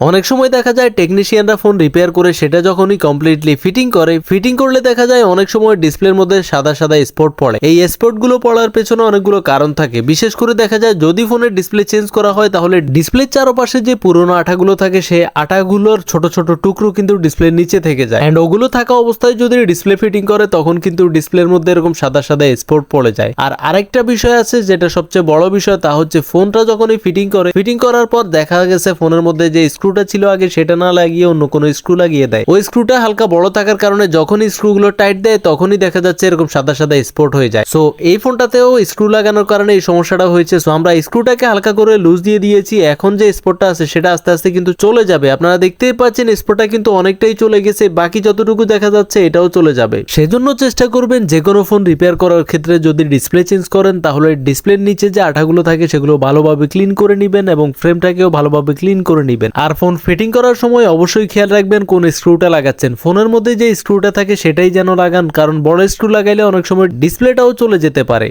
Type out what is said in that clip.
অনেক সময় দেখা যায় টেকনিশিয়ানরা ফোন রিপেয়ার করে সেটা যখনই কমপ্লিটলি ফিটিং করে ফিটিং করলে দেখা যায় অনেক সময় ডিসপ্লের মধ্যে সাদা সাদা স্পট পড়ে। এই স্পটগুলো পড়ার পেছনে অনেকগুলো কারণ থাকে। বিশেষ করে দেখা যায় যদি ফোনের ডিসপ্লে চেঞ্জ করা হয়, তাহলে ডিসপ্লের চারপাশে যে পুরোনো আঠাগুলো থাকে, সেই আঠাগুলোর ছোট ছোট টুকরো কিন্তু ডিসপ্লের নিচে থেকে যায়। এন্ড ওগুলো থাকা অবস্থায় যদি ডিসপ্লে ফিটিং করে, তখন কিন্তু ডিসপ্লের মধ্যে এরকম সাদা সাদা স্পট পড়ে যায়। আর আরেকটা বিষয় আছে, যেটা সবচেয়ে বড় বিষয়, তা হচ্ছে ফোনটা যখনই ফিটিং করে ফিটিং করার পর দেখা গেছে ফোনের মধ্যে যে স্ক্রুটা ছিল আগে, সেটা না লাগিয়ে অন্য কোনো স্ক্রু লাগিয়ে দেয়। ওই স্ক্রুটা হালকা বড় থাকার কারণে যখনই স্ক্রুগুলো টাইট দেয়, তখনই দেখা যাচ্ছে এরকম সাদা সাদা স্পট হয়ে যায়। সো এই ফোনটাতেও স্ক্রু লাগানোর কারণে এই সমস্যাটা হয়েছে। সো আমরা স্ক্রুটাকে হালকা করে লুজ দিয়ে দিয়েছি। এখন যে স্পটটা আছে, সেটা আস্তে আস্তে কিন্তু চলে যাবে। আপনারা দেখতেই পাচ্ছেন স্পটটা কিন্তু অনেকটাই চলে গেছে। বাকি যতটুকু দেখা যাচ্ছে, এটাও চলে যাবে। সেজন্য চেষ্টা করবেন যে কোনো ফোন রিপেয়ার করার ক্ষেত্রে যদি ডিসপ্লে চেঞ্জ করেন, তাহলে ডিসপ্লের নিচে যে আঠাগুলো থাকে, সেগুলো ভালোভাবে ক্লিন করে নেবেন এবং ফ্রেমটাকেও ভালোভাবে ক্লিন করে নেবেন। আর ফোন ফিটিং করার সময় অবশ্যই খেয়াল রাখবেন কোন স্ক্রুটা লাগাচ্ছেন। ফোনের মধ্যে যে স্ক্রুটা থাকে সেটাই যেন লাগান, কারণ বড় স্ক্রু লাগাইলে অনেক সময় ডিসপ্লেটাও চলে যেতে পারে।